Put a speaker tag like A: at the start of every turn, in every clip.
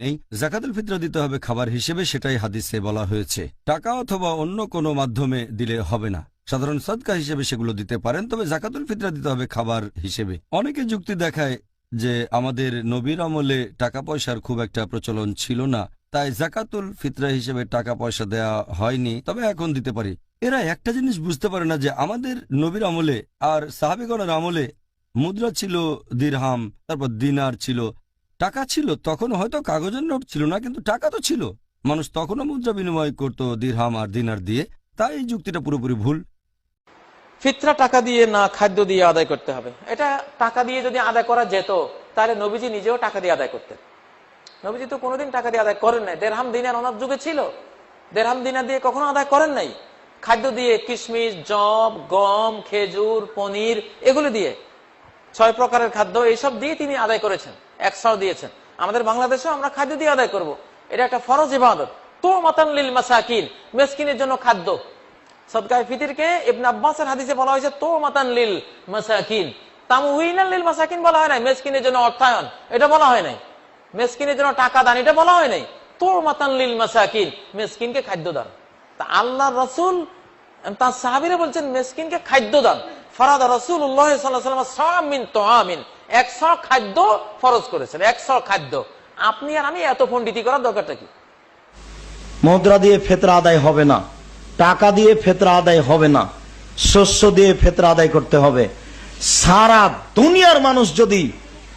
A: নেই জাকাতুল ফিতরা দিতে হবে খাবার হিসেবে, সেটাই হাদিসে বলা হয়েছে। টাকা অথবা অন্য কোনো মাধ্যমে দিলে হবে না। সাধারণ সদকা হিসেবে সেগুলো দিতে পারেন, তবে জাকাতুল ফিতরা দিতে হবে খাবার হিসেবে। অনেকে যুক্তি দেখায় যে আমাদের নবীর আমলে টাকা পয়সার খুব একটা প্রচলন ছিল না, তাই জাকাতুল ফিতরা হিসেবে টাকা পয়সা দেয়া হয়নি, তবে এখন দিতে পারি। এরা একটা জিনিস বুঝতে পারে না যে আমাদের নবীর আমলে আর সাহাবিগণের আমলে মুদ্রা ছিল দিরহাম, তারপর দিনার ছিল টাকা ছিল তখন হয়তো কাগজের নোট ছিল না, কিন্তু টাকা তো ছিল। মানুষ তখনও মুদ্রা বিনিময় করত দিরহাম আর দিনার দিয়ে। তাই এই যুক্তিটা পুরোপুরি ভুল।
B: ফিতরা টাকা দিয়ে না খাদ্য দিয়ে আদায় করতে হবে। এটা টাকা দিয়ে যদি আদায় করা যেত, তাহলে নবীজি নিজেও টাকা দিয়ে আদায় করতেন। নবীজি তো কোনোদিন টাকা দিয়ে আদায় করেন নাই। দেড়হাম দিনার ওনার যুগে ছিল। দেড়হাম দিনার দিয়ে কখনো আদায় করেন নাই। খাদ্য দিয়ে কিশমিশ, জব, গম, খেজুর, পনির, এগুলো দিয়ে। ছয় প্রকারের খাদ্য এইসব দিয়ে তিনি আদায় করেছেন একশো দিয়েছেন। আমাদের বাংলাদেশেও আমরা খাদ্য দিয়ে আদায় করব। এটা একটা ফরজ ইবাদত। তো মাতান লিল মাসাকিন, মেসকিনের জন্য খাদ্য। সদকায় ফিতিরকে ইবনে আব্বাসের হাদিসে বলা হয়েছে, তো মাতান লিল মাসাকিন। মাসাকিন বলা হয় নাই, মেসকিনের জন্য অর্থায়ন। এটা বলা হয় নাই। মেসকিনের জন্য টাকা দান, এটা বলা হয় নাই। খাদ্য দান। তা আল্লাহ রসুল, তার সাহাবিরা বলছেন, মেসকিনকে খাদ্য দান। ফরাদ রসুল্লাহ আমিন একশো খাদ্য ফরজ করেছেন একশো খাদ্য। আপনি আর আমি এত পন্ডিতি করার দরকারটা কি?
C: মুদ্রা দিয়ে ফেতরা আদায় হবে না টাকা দিয়ে ফেতরা আদায় হবে না শস্য দিয়ে ফেতরা আদায় করতে হবে। সারা দুনিয়ার মানুষ যদি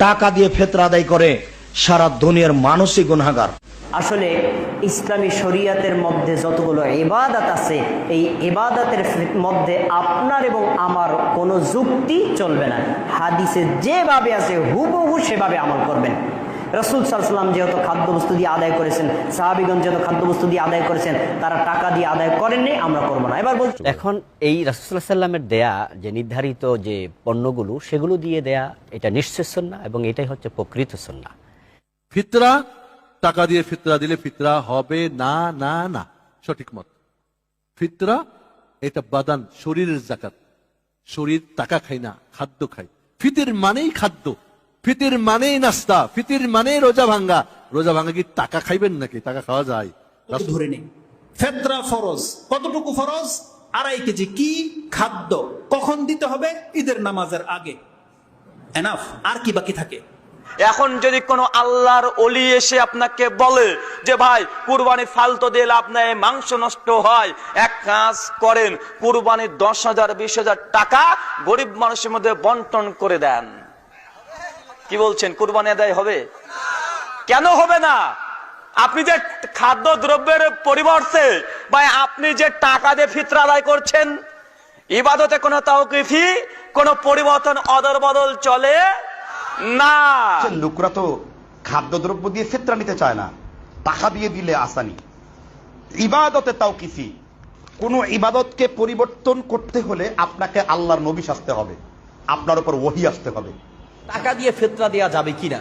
C: টাকা দিয়ে ফেতরা আদায় করে সারা দুনিয়ার মানুষই গুনাগার
D: আসলে ইসলামী শরিয়াতের মধ্যে যতগুলো ইবাদত আছে এই ইবাদতের মধ্যে আপনার এবং আমার কোনো যুক্তি চলবে না। হাদিসে যেভাবে আছে হুবহু সেভাবে আমল করবেন। রসুল সাল্লাম যেহেতু খাদ্যবস্তু দিয়ে আদায় করেছেন সাহাবিগঞ্জ যেহেতু খাদ্যবস্তু দিয়ে আদায় করেছেন তারা টাকা দিয়ে আদায় করেননি আমরা করব না। এবার বলছি
E: এখন এই রাসুল্লাহ সাল্লামের দেয়া যে নির্ধারিত যে পণ্যগুলো সেগুলো দিয়ে দেয়া এটা নিশ্চয় সন্না এবং এটাই হচ্ছে প্রকৃত সন্না
F: ফিতরা টাকা দিয়ে ফিতরা দিলে ফিতরা হবে না না না। সঠিক মত। ফিতরা এটা বাদান শরীরের জাকাত শরীর টাকা খায় না খাদ্য খায়। ফিতির মানেই খাদ্য। ফিতির মানেই নাস্তা ফিতির মানেই রোজা ভাঙ্গা। রোজা ভাঙ্গা কি টাকা খাইবেন নাকি? টাকা খাওয়া যায়।
G: ধরে নেই ফেতরা ফরজ। কতটুকু ফরজ? আড়াই কেজি কি খাদ্য? কখন দিতে হবে? ঈদের নামাজের আগে। এনাফ আর কি বাকি থাকে?
H: এখন যদি কোনো আল্লাহর অলি এসে আপনাকে বলে যে ভাই, কুরবানি ফালতো দিলে আপনার মাংস নষ্ট হয়, এক কাজ করেন, কুরবানি দশ হাজার, বিশ হাজার টাকা গরিব মানুষের মধ্যে বন্টন করে দেন। কি বলছেন? কুরবানি আদায় হবে? কেন হবে না? আপনি যে খাদ্য দ্রব্যের পরিবর্তে বা আপনি যে টাকা দিয়ে ফিতরা আদায় করছেন, ইবাদতে কোনো তাওকিফি, কোনো পরিবর্তন অদল বদল চলে না।
I: লোকরা তো খাদ্যদ্রব্য দিয়ে ফেতরা নিতে চায় না টাকা দিয়ে দিলে আসানি ইবাদতে তাও কিসি কোন ইবাদতকে পরিবর্তন করতে হলে আপনাকে আল্লাহর নবী আসতে হবে আপনার উপর ওহি আসতে হবে।
J: টাকা দিয়ে ফেতরা দেওয়া যাবে কিনা?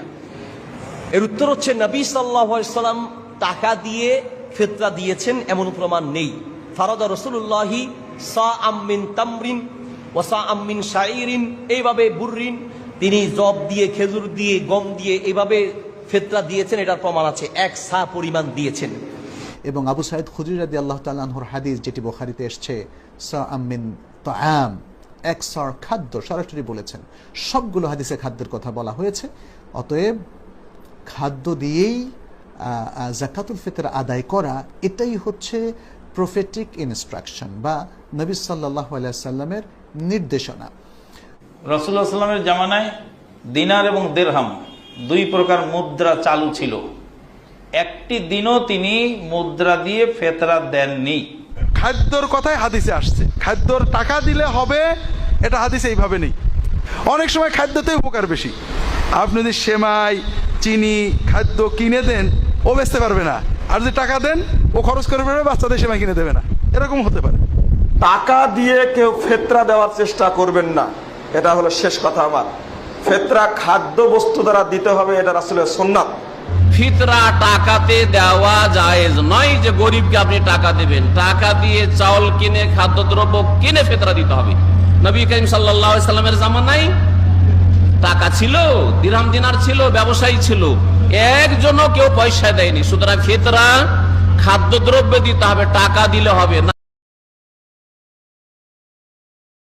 J: এর উত্তর হচ্ছে নবী সাল্লাম টাকা দিয়ে ফেতরা দিয়েছেন এমন প্রমাণ নেই। ফারদা রসুল্লাহি সা আমিন তামরিন ওসা আম্মিন শাইরিন এইভাবে বুররিন তিনি জব দিয়ে, খেজুর দিয়ে, গম দিয়ে এভাবে ফেতরা দিয়েছেন, এটার প্রমাণ আছে। এক সা পরিমাণ দিয়েছেন।
K: এবং আবু সাইদ খুজুর রাদি আল্লাহ তাল্লাহর হাদিস যেটি বোখারিতে এসছে, সা আমিন তাম এক সর খাদ্য সরাসরি বলেছেন। সবগুলো হাদিসে খাদ্যের কথা বলা হয়েছে, অতএব খাদ্য দিয়েই জাকাতুল ফিতর আদায় করা, এটাই হচ্ছে প্রফেটিক ইনস্ট্রাকশন বা নবী সাল্লাহ সাল্লামের নির্দেশনা।
B: রসুল্লাহ সাল্লামের জামানায় দিনার এবং দেড়হাম দুই প্রকার মুদ্রা চালু ছিল। একটি দিনও তিনি মুদ্রা দিয়ে ফেতরা দেননি।
F: খাদ্যর কথাই হাদিসে আসছে। খাদ্যর টাকা দিলে হবে এটা হাদিসে এইভাবে নেই। অনেক সময় খাদ্যতে উপকার বেশি। আপনি যদি সেমাই চিনি খাদ্য কিনে দেন ও বেচতে পারবে না। আর যদি টাকা দেন ও খরচ করে ফেলবে বাচ্চাদের সেমাই কিনে দেবে না। এরকম হতে পারে।
H: টাকা দিয়ে কেউ ফেতরা দেওয়ার চেষ্টা করবেন না। এটা হলো শেষ কথা আমার। ফেতরা খাদ্য বস্তু দ্বারা দিতে হবে, এটা আসলে সোননাথ
J: ফিতরা টাকাতে দেওয়া জায়েজ নয় যে গরিবকে আপনি টাকা দেবেন। টাকা দিয়ে চাউল কিনে, খাদ্যদ্রব্য কিনে ফেতরা দিতে হবে। নবী করিম সাল্লামের জামানায় টাকা ছিল দিরহাম দিনার ছিল, ব্যবসায়ী ছিল।
L: একজনও কেউ পয়সা দেয়নি। সুতরাং ফিতরা খাদ্যদ্রব্য দিতে হবে, টাকা দিলে হবে না।